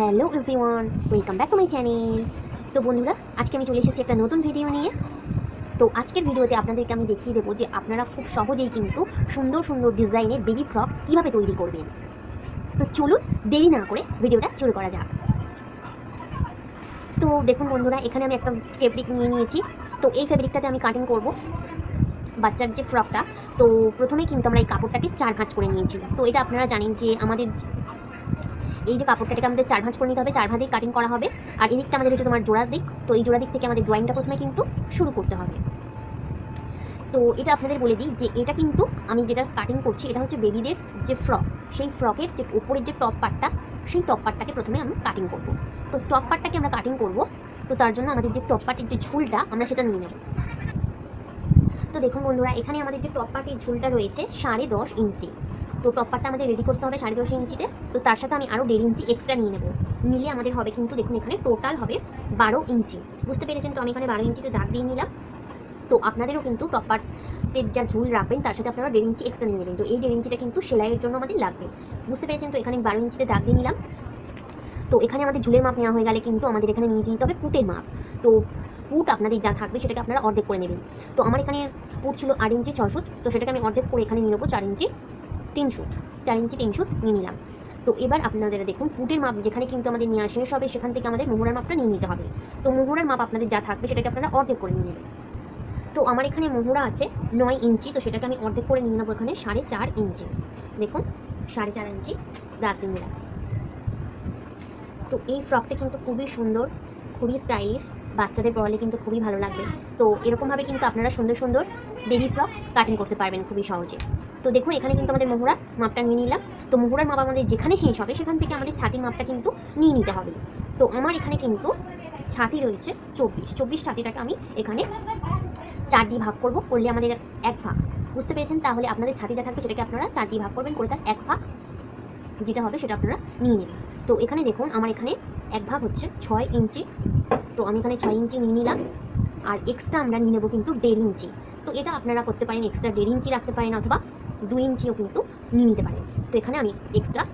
Hello everyone welcome back to my channel তো বন্ধুরা, আজকে আমি চলে এসেছি একটা নতুন ভিডিও নিয়ে। তো আজকের ভিডিওতে আপনাদেরকে আমি দেখিয়ে দেবো যে আপনারা খুব সহজেই কিন্তু সুন্দর সুন্দর ডিজাইনের বেবি ফ্রক কীভাবে তৈরি করবেন। তো চলুন, দেরি না করে ভিডিওটা শুরু করা যাক। তো দেখুন বন্ধুরা, এখানে আমি একটা ফেব্রিক নিয়ে নিয়েছি। তো এই ফেব্রিকটাতে আমি কাটিং করব বাচ্চার যে ফ্রকটা তো প্রথমে কিন্তু আমরা এই কাপড়টাকে চার ভাঁজ করে নিয়েছি তো এটা আপনারা জানেন যে আমাদের এই যে কাপড়টাকে আমাদের চার ভাঁজ করে নিতে হবে চার ভাঁজেই কাটিং করা হবে। আর এদিকটা আমাদের হচ্ছে তোমার জোড়ার দিক। তো এই জোড়া দিক থেকে আমাদের ড্রয়িংটা প্রথমে কিন্তু শুরু করতে হবে। তো এটা আপনাদের বলে দিই যে এটা কিন্তু আমি যেটা কাটিং করছি, এটা হচ্ছে বেবিদের যে ফ্রক সেই ফ্রকের যে উপরের যে টপ পার্টটা সেই টপ পার্টটাকে প্রথমে আমি কাটিং করব। তো টপ পার্টটাকে আমরা কাটিং করব, তো তার জন্য আমাদের যে টপ পার্টের যে ঝুলটা, আমরা সেটা নিয়ে নেব। তো দেখুন বন্ধুরা, এখানে আমাদের যে টপ পার্টের ঝুলটা রয়েছে, সাড়ে দশ ইঞ্চি। তো টপ পার্টটা আমাদের রেডি করতে হবে সাড়ে দশ ইঞ্চিতে। তো তার সাথে আমি আরও দেড় ইঞ্চি এক্সট্রা নিয়ে নেব। নিলে আমাদের হবে কিন্তু দেখুন এখানে টোটাল হবে বারো ইঞ্চি। বুঝতে পেরেছেন তো আমি এখানে বারো ইঞ্চিতে দাগ দিয়ে নিলাম। তো আপনাদেরও কিন্তু টপ পার্টের যা ঝুল রাখবেন, তার সাথে আপনারা দেড় ইঞ্চি এক্সট্রা নিয়ে নেবেন। তো এই দেড় ইঞ্চিটা কিন্তু সেলাইয়ের জন্য আমাদের লাগবে। বুঝতে পেরেছেন তো এখানে বারো ইঞ্চিতে দাগ দিয়ে নিলাম। তো এখানে আমাদের ঝুলের মাপ নেওয়া হয়ে গেলে কিন্তু আমাদের এখানে নিয়ে নিতে হবে পুটের মাপ। তো পুট আপনাদের যা থাকবে সেটাকে আপনারা অর্ধেক করে নেবেন। তো আমার এখানে পুট ছিল আট ইঞ্চি ছশো তো সেটাকে আমি অর্ধেক করে এখানে নিয়ে নেব চার ইঞ্চি। তিন সুত চার ইঞ্চি তিন সুত নিয়ে নিলাম। তো এবার আপনাদের দেখুন, পুটের মাপ যেখানে কিন্তু আমাদের নিয়ে শেষ হবে সেখান থেকে আমাদের মোহরার মাপটা নিয়ে নিতে হবে। তো মোহরার মাপ আপনাদের যা থাকবে সেটাকে আপনারা অর্ধেক করে নিয়ে নেবেন। তো আমার এখানে মোহরা আছে নয় ইঞ্চি, তো সেটাকে আমি অর্ধেক করে নিয়ে নেব এখানে সাড়ে চার ইঞ্চি। দেখুন, সাড়ে চার ইঞ্চি দাগ দিয়ে নিলাম তো এই ফ্রকটা কিন্তু খুবই সুন্দর, খুবই স্টাইলিশ, বাচ্চাদের পড়ালে কিন্তু খুবই ভালো লাগবে। তো এরকমভাবে কিন্তু আপনারা সুন্দর সুন্দর বেবি ফ্রক কাটিং করতে পারবেন খুবই সহজে। তো দেখুন, এখানে কিন্তু আমাদের মোহরার মাপটা নিয়ে নিলাম। তো মোহরার মাপ আমাদের যেখানে শেষ হবে, সেখান থেকে আমাদের ছাতির মাপটা কিন্তু নিয়ে নিতে হবে। তো আমার এখানে কিন্তু ছাতি রয়েছে চব্বিশ। চব্বিশ ছাতিটাকে আমি এখানে চার দিয়ে ভাগ করব, করলে আমাদের এক ভাগ। বুঝতে পেরেছেন? তাহলে আপনাদের ছাতি যা থাকবে সেটাকে আপনারা চার দিয়ে ভাগ করবেন, করে তার এক ভাগ যেটা হবে সেটা আপনারা নিয়ে নেবেন। তো এখানে দেখুন, আমার এখানে এক ভাগ হচ্ছে ছয় ইঞ্চি। তো আমি এখানে ছয় ইঞ্চি নিয়ে নিলাম। আর এক্সট্রা আমরা নিয়ে নেব কিন্তু দেড় ইঞ্চি। তো এটা আপনারা করতে পারেন এক্সট্রা দেড় ইঞ্চি রাখতে পারেন অথবা দুই ইঞ্চিও কিন্তু নিয়ে নিতে পারেন। তো এখানে আমি এক্সট্রা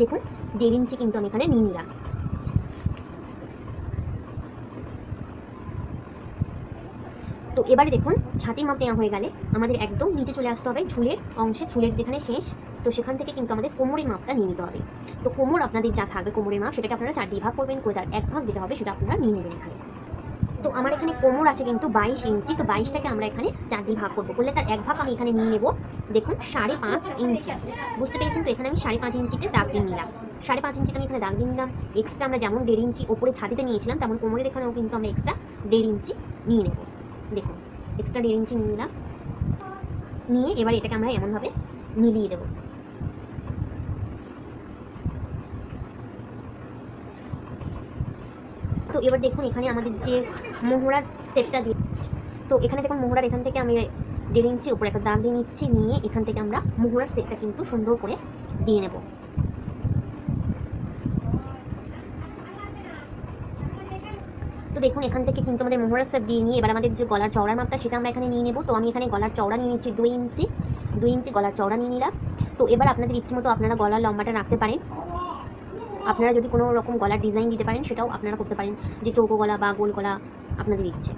দেখুন, দেড় ইঞ্চি কিন্তু আমি এখানে নিয়ে নিলাম। তো এবারে দেখুন, ছাতি মাপ নেওয়া হয়ে গেলে আমাদের একদম নিচে চলে আসতে হবে ঝুলের অংশে, ঝুলের যেখানে শেষ, তো সেখান থেকে কিন্তু আমাদের কোমরের মাপটা নিয়ে নিতে হবে। তো কোমর আপনাদের যা থাকবে কোমরের মাপ, সেটাকে আপনারা চার দিয়ে ভাগ করবেন করে তার এক ভাগ যেটা হবে সেটা আপনারা নিয়ে নেবেন এখানে। তো আমার এখানে কোমর আছে কিন্তু বাইশ ইঞ্চি, তো বাইশটাকে আমরা এখানে চার দিয়ে ভাগ করব। করলে তার এক ভাগ আমি এখানে নিয়ে নেব। দেখুন, সাড়ে পাঁচ ইঞ্চি। বুঝতে পেরেছেন তো? এখানে আমি সাড়ে পাঁচ ইঞ্চিতে দাগ দিয়ে নিলাম। সাড়ে পাঁচ ইঞ্চিতে আমি এখানে দাগ দিয়ে নিলাম। এক্সট্রা আমরা যেমন দেড় ইঞ্চি ওপরে ছাতিতে নিয়েছিলাম, তেমন কোমরের এখানেও কিন্তু আমরা এক্সট্রা দেড় ইঞ্চি নিয়ে নেব। দেখুন এক্সট্রা দেড় ইঞ্চি নিয়ে নিলাম। নিয়ে এবার এটাকে আমরা এমনভাবে মিলিয়ে দেবো। তো এবার দেখুন, এখানে আমাদের যে মোহরার সেটটা দিয়ে তো এখানে দেখুন মোহরার এখান থেকে আমি দেড় ইঞ্চি উপরে একটা দাগ দিয়ে নিচ্ছি, নিয়ে এখান থেকে আমরা মোহরার সেটটা কিন্তু সুন্দর করে দিয়ে নেব। তো দেখুন, এখান থেকে কিন্তু আমাদের মোহরার সেট দিয়ে নিয়ে এবার আমাদের যে গলার চওড়ার মাপটা, সেটা আমরা এখানে নিয়ে নেব। তো আমি এখানে গলার চওড়া নিয়ে নিচ্ছি দুই ইঞ্চি দুই ইঞ্চি গলার চওড়া নিয়ে নিলাম। তো এবার আপনাদের ইচ্ছে মতো আপনারা গলার লম্বাটা রাখতে পারেন। আপনারা যদি কোনো রকম গলার ডিজাইন দিতে পারেন, সেটাও আপনারা করতে পারেন। যে চৌকো গলা বা গোল গলা আপনাদের ইচ্ছে।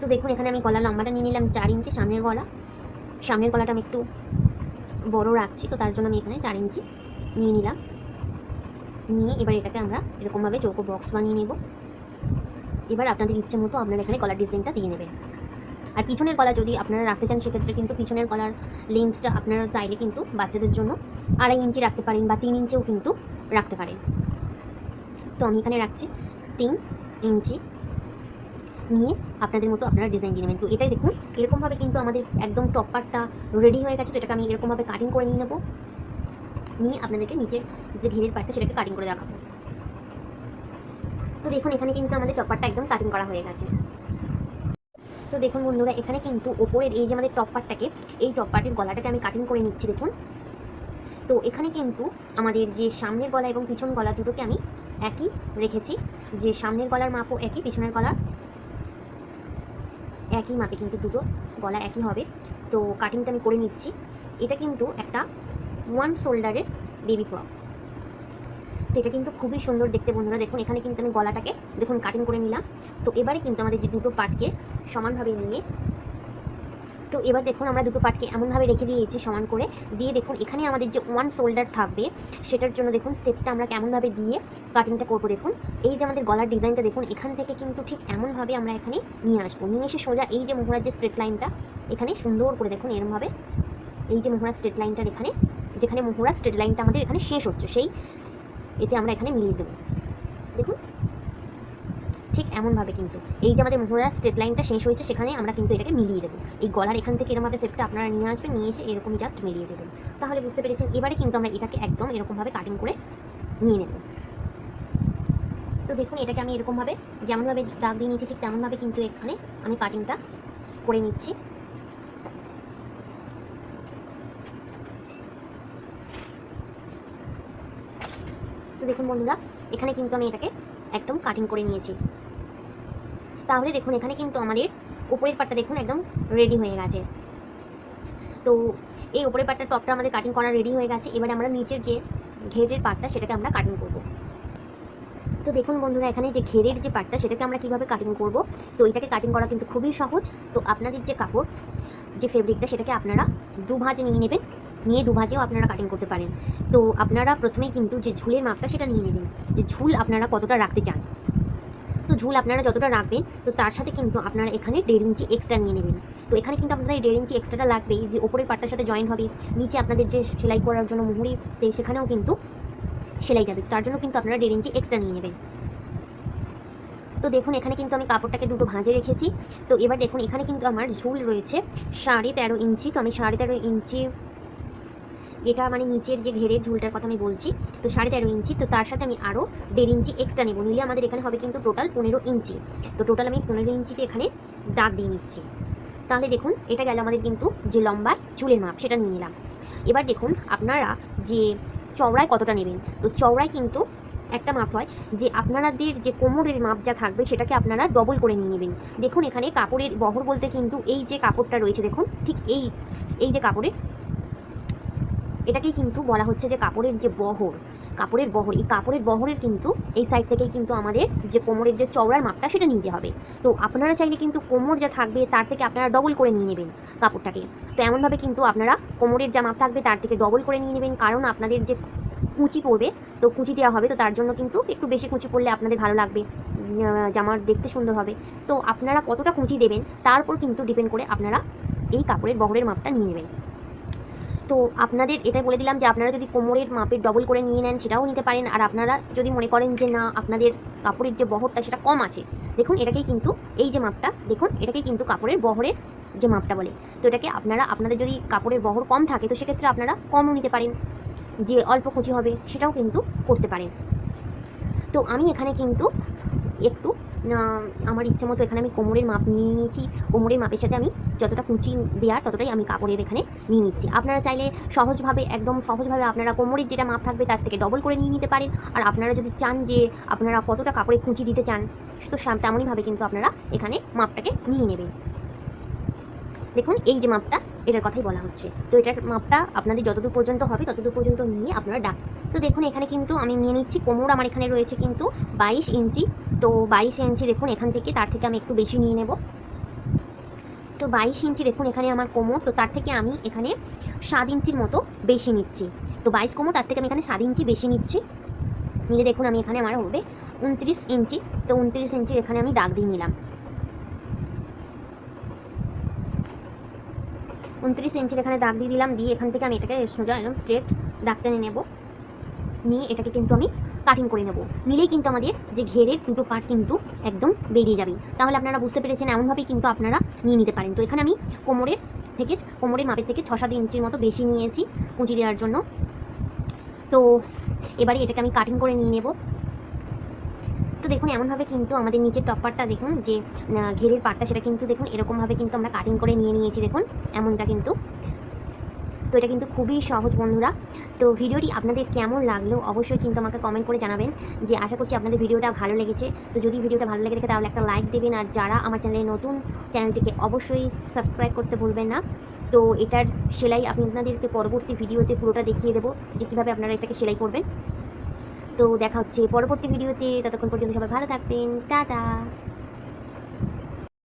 তো দেখুন, এখানে আমি গলার লম্বাটা নিয়ে নিলাম চার ইঞ্চি, সামনের গলা। সামনের গলাটা আমি একটু বড় রাখছি, তো তার জন্য আমি এখানে চার ইঞ্চি নিয়ে নিলাম। নিয়ে এবার এটাকে আমরা এরকমভাবে চৌকো বক্স বানিয়ে নেব। এবার আপনাদের ইচ্ছে মতো আপনারা এখানে গলার ডিজাইনটা দিয়ে নেবেন। আর পিছনের কলা যদি আপনারা রাখতে চান, সেক্ষেত্রে কিন্তু পিছনের গলার লেন্সটা আপনারা চাইলে কিন্তু বাচ্চাদের জন্য আড়াই ইঞ্চি রাখতে পারেন বা তিন ইঞ্চিও কিন্তু রাখতে পারেন। তো আমি এখানে রাখছি তিন ইঞ্চি নিয়ে আপনাদের মতো আপনারা ডিজাইন দিয়ে নেবেন। তো এটাই দেখুন, এরকমভাবে কিন্তু আমাদের একদম টপ পার্টটা রেডি হয়ে গেছে। তো এটাকে আমি এরকমভাবে কাটিং করে নিয়ে নেব। নিয়ে আপনাদেরকে নিচের যে ঘেরের পার্টটা সেটাকে কাটিং করে দেখাবো। তো দেখুন, এখানে কিন্তু আমাদের টপ পার্টটা একদম কাটিং করা হয়ে গেছে। তো দেখুন বন্ধুরা, এখানে কিন্তু ওপরের এই যে আমাদের টপ পার্টটাকে এই টপ পার্টের গলাটাকে আমি কাটিং করে নিচ্ছি, দেখুন। তো এখানে কিন্তু আমাদের যে সামনের গলা এবং পিছন গলা দুটোকে আমি একই রেখেছি, যে সামনের গলার মাপও একই, পিছনের গলার একই মাপে কিন্তু দুটো গলা একই হবে। তো কাটিংটা আমি করে নিচ্ছি। এটা কিন্তু একটা ওয়ান শোল্ডারের বেবি ফ্রক তো এটা কিন্তু খুবই সুন্দর দেখতে বন্ধুরা। দেখুন, এখানে কিন্তু আমি গলাটাকে, দেখুন কাটিং করে নিলাম। তো এবারে কিন্তু আমাদের যে দুটো পার্টকে সমানভাবে নিয়ে, তো এবার দেখুন, আমরা দুটো পার্টকে এমনভাবে রেখে দিয়েছি সমান করে। দিয়ে দেখুন, এখানে আমাদের যে ওয়ান শোল্ডার থাকবে, সেটার জন্য দেখুন স্টেপটা আমরা কেমনভাবে দিয়ে কাটিংটা করব দেখুন। এই যে আমাদের গলার ডিজাইনটা দেখুন, এখান থেকে কিন্তু ঠিক এমনভাবে আমরা এখানে নিয়ে আসব। নিয়ে এসে সোজা এই যে মোহরার যে স্ট্রেট লাইনটা এখানে সুন্দর করে দেখুন, এরমভাবে এই যে মোহরা স্ট্রেট লাইনটার এখানে, যেখানে মোহরা স্ট্রেট লাইনটা আমাদের এখানে শেষ হচ্ছে, সেই এতে আমরা এখানে মিলিয়ে দেবো। দেখুন। ঠিক এমনভাবে কিন্তু এই যে আমাদের মোহরা স্ট্রেট লাইনটা শেষ হয়েছে, সেখানে আমরা কিন্তু এটাকে মিলিয়ে দেবো। এই গলার এখান থেকে এরকমভাবে সেপটা আপনারা নিয়ে আসবেন, নিয়ে এসে এরকমই জাস্ট মিলিয়ে দেবেন। তাহলে বুঝতে পেরেছেন, এবারে কিন্তু আমরা এটাকে একদম এরকমভাবে কাটিং করে নিয়ে নেব। তো দেখুন, এটাকে আমি এরকমভাবে যেমনভাবে দাগ দিয়ে নিয়েছি, ঠিক তেমনভাবে কিন্তু এখানে আমি কাটিংটা করে নিচ্ছি। তো দেখুন বন্ধুরা, এখানে কিন্তু আমি এটাকে একদম কাটিং করে নিয়েছি। তাহলে দেখুন, এখানে কিন্তু আমাদের উপরের পাটটা দেখুন একদম রেডি হয়ে গেছে। তো এই উপরের পাটটা টপটা আমাদের কাটিং করা রেডি হয়ে গেছে। এবারে আমরা নিচের যে ঘেরের পাটটা সেটাকে আমরা কাটিং করব। তো দেখুন বন্ধুরা, এখানে যে ঘেরের যে পাটটা সেটাকে আমরা কীভাবে কাটিং করব? তো এটাকে কাটিং করা কিন্তু খুবই সহজ। তো আপনাদের যে কাপড়, যে ফেব্রিকটা সেটাকে আপনারা দু ভাঁজ নিয়ে নেবেন। নিয়ে দু ভাঁজেও আপনারা কাটিং করতে পারেন। তো আপনারা প্রথমেই কিন্তু যে ঝুলের মাপটা সেটা নিয়ে নেবেন, যে ঝুল আপনারা কতটা রাখতে চান। তো ঝুল আপনারা যতটা রাখবেন, তো তার সাথে কিন্তু আপনারা এখানে দেড় ইঞ্চি এক্সট্রা নিয়ে নেবেন। তো এখানে কিন্তু আপনাদের দেড় ইঞ্চি এক্সট্রাটা লাগবে, যে ওপরের পাটটার সাথে জয়েন হবে, নিচে আপনাদের যে সেলাই করার জন্য মুহুরি সেখানেও কিন্তু সেলাই যাবে। তার জন্য কিন্তু আপনারা দেড় ইঞ্চি এক্সট্রা নিয়ে নেবেন। তো দেখুন, এখানে কিন্তু আমি কাপড়টাকে দুটো ভাঁজে রেখেছি। তো এবার দেখুন, এখানে কিন্তু আমার ঝুল রয়েছে সাড়ে তেরো ইঞ্চি। তো আমি সাড়ে তেরো ইঞ্চি এটা মানে নিচের যে ঘেরের ঝুলটার কথা আমি বলছি, তো সাড়ে তেরো ইঞ্চি, তো তার সাথে আমি আরও দেড় ইঞ্চি এক্সট্রা নেব। নিলে আমাদের এখানে হবে কিন্তু টোটাল পনেরো ইঞ্চি। তো টোটাল আমি পনেরো ইঞ্চিতে এখানে দাগ দিয়ে নিচ্ছি। তাহলে দেখুন, এটা গেল আমাদের কিন্তু যে লম্বা চুলের মাপ, সেটা নিয়ে নিলাম। এবার দেখুন, আপনারা যে চওড়ায় কতটা নেবেন, তো চওড়ায় কিন্তু একটা মাপ হয় যে আপনাদের যে কোমরের মাপ যা থাকবে, সেটাকে আপনারা ডবল করে নিয়ে নেবেন। দেখুন, এখানে কাপড়ের বহর বলতে কিন্তু এই যে কাপড়টা রয়েছে, দেখুন, ঠিক এই এই যে কাপড়ের এটাকেই কিন্তু বলা হচ্ছে যে কাপড়ের যে বহর, কাপড়ের বহর। এই কাপড়ের বহরের কিন্তু এই সাইড থেকেই কিন্তু আমাদের যে কোমরের যে চওড়ার মাপটা সেটা নিতে হবে। তো আপনারা চাইলে কিন্তু কোমর যা থাকবে তার থেকে আপনারা ডবল করে নিয়ে নেবেন কাপড়টাকে। তো এমনভাবে কিন্তু আপনারা কোমরের যা মাপ থাকবে তার থেকে ডবল করে নিয়ে নেবেন। কারণ আপনাদের যে কুচি পড়বে, তো কুচি দেওয়া হবে, তো তার জন্য কিন্তু একটু বেশি কুচি পড়লে আপনাদের ভালো লাগবে। জামার দেখতে সুন্দর হবে। তো আপনারা কতটা কুচি দেবেন, তার উপর কিন্তু ডিপেন্ড করে আপনারা এই কাপড়ের বহরের মাপটা নিয়ে নেবেন। তো আপনাদের এটাই বলে দিলাম যে আপনারা যদি কোমরের মাপের ডবল করে নিয়ে নেন সেটাও নিতে পারেন। আর আপনারা যদি মনে করেন যে না, আপনাদের কাপড়ের যে বহরটা সেটা কম আছে, দেখুন এটাকেই কিন্তু এই যে মাপটা, দেখুন এটাকেই কিন্তু কাপড়ের বহরের যে মাপটা বলে। তো এটাকে আপনারা, আপনাদের যদি কাপড়ের বহর কম থাকে, তো সেক্ষেত্রে আপনারা কমও নিতে পারেন। যে অল্প কুচি হবে, সেটাও কিন্তু করতে পারেন। তো আমি এখানে কিন্তু একটু আমার ইচ্ছে মতো এখানে আমি কোমরের মাপ নিয়ে নিয়েছি। কোমরের মাপের সাথে আমি যতটা কুচি দেওয়ার ততটাই আমি কাপড়ের এখানে নিয়ে নিচ্ছি। আপনারা চাইলে সহজভাবে, একদম সহজভাবে আপনারা কোমরের যেটা মাপ থাকবে তার থেকে ডবল করে নিয়ে নিতে পারেন। আর আপনারা যদি চান যে আপনারা কতটা কাপড়ে কুচি দিতে চান, তো তেমনইভাবে কিন্তু আপনারা এখানে মাপটাকে নিয়ে নেবেন। দেখুন, এই যে মাপটা, এটার কথাই বলা হচ্ছে। তো এটার মাপটা আপনাদের যতদূর পর্যন্ত হবে, ততদূর পর্যন্ত নিয়ে আপনারা ডাক তো দেখুন, এখানে কিন্তু আমি নিয়ে নিচ্ছি কোমর, আমার এখানে রয়েছে কিন্তু বাইশ ইঞ্চি। তো বাইশ ইঞ্চি দেখুন, এখান থেকে, তার থেকে আমি একটু বেশি নিয়ে নেব। তো বাইশ ইঞ্চি দেখুন, এখানে আমার কোমর, তো তার থেকে আমি এখানে সাত ইঞ্চির মতো বেশি নিচ্ছি। তো বাইশ কোমর, তার থেকে আমি এখানে সাত ইঞ্চি বেশি নিচ্ছি। নিয়ে দেখুন, আমি এখানে আমার হবে উনত্রিশ ইঞ্চি। তো উনত্রিশ ইঞ্চি এখানে আমি দাগ দিয়ে নিলাম। উনত্রিশ ইঞ্চির এখানে দাগ দিয়ে দিলাম, দিয়ে এখান থেকে আমি এটাকে সোজা একদম স্ট্রেট দাগ টেনে নেব। নিয়ে এটাকে কিন্তু আমি কাটিং করে নেব। নিলেই কিন্তু আমাদের যে ঘেরের দুটো পার্ট কিন্তু একদম বেরিয়ে যাবে। তাহলে আপনারা বুঝতে পেরেছেন, এমনভাবেই কিন্তু আপনারা নিয়ে নিতে পারেন। তো এখানে আমি কোমরের থেকে, কোমরের মাপের থেকে ছ সাত ইঞ্চির মতো বেশি নিয়েছি কুঁচি দেওয়ার জন্য। তো এবারে এটাকে আমি কাটিং করে নিয়ে নেব। তো দেখুন, এমনভাবে কিন্তু আমাদের নিচের টপ পার্টটা দেখুন, যে ঘেরের পার্টটা সেটা কিন্তু দেখুন, এরকমভাবে কিন্তু আমরা কাটিং করে নিয়ে নিয়েছি। দেখুন, এমনটা কিন্তু তো এটা কিন্তু খুবই সহজ বন্ধুরা। তো ভিডিওটি আপনাদের কেমন লাগল অবশ্যই কিন্তু আমাকে কমেন্ট করে জানাবেন যে আশা করছি আপনাদের ভিডিওটা ভালো লেগেছে। তো যদি ভিডিওটা ভালো লেগে থাকে তাহলে একটা লাইক দেবেন আর যারা আমার চ্যানেলে নতুন চ্যানেলটিকে অবশ্যই সাবস্ক্রাইব করতে ভুলবেন না। তো এটার সেলাই আমি আপনাদেরকে পরবর্তী ভিডিওতে পুরোটা দেখিয়ে দেবো যে কীভাবে আপনারা এটাকে সেলাই করবেন। তো দেখা হচ্ছে পরবর্তী ভিডিওতে, ততক্ষণ পর্যন্ত সবাই ভালো থাকবেন, টাটা।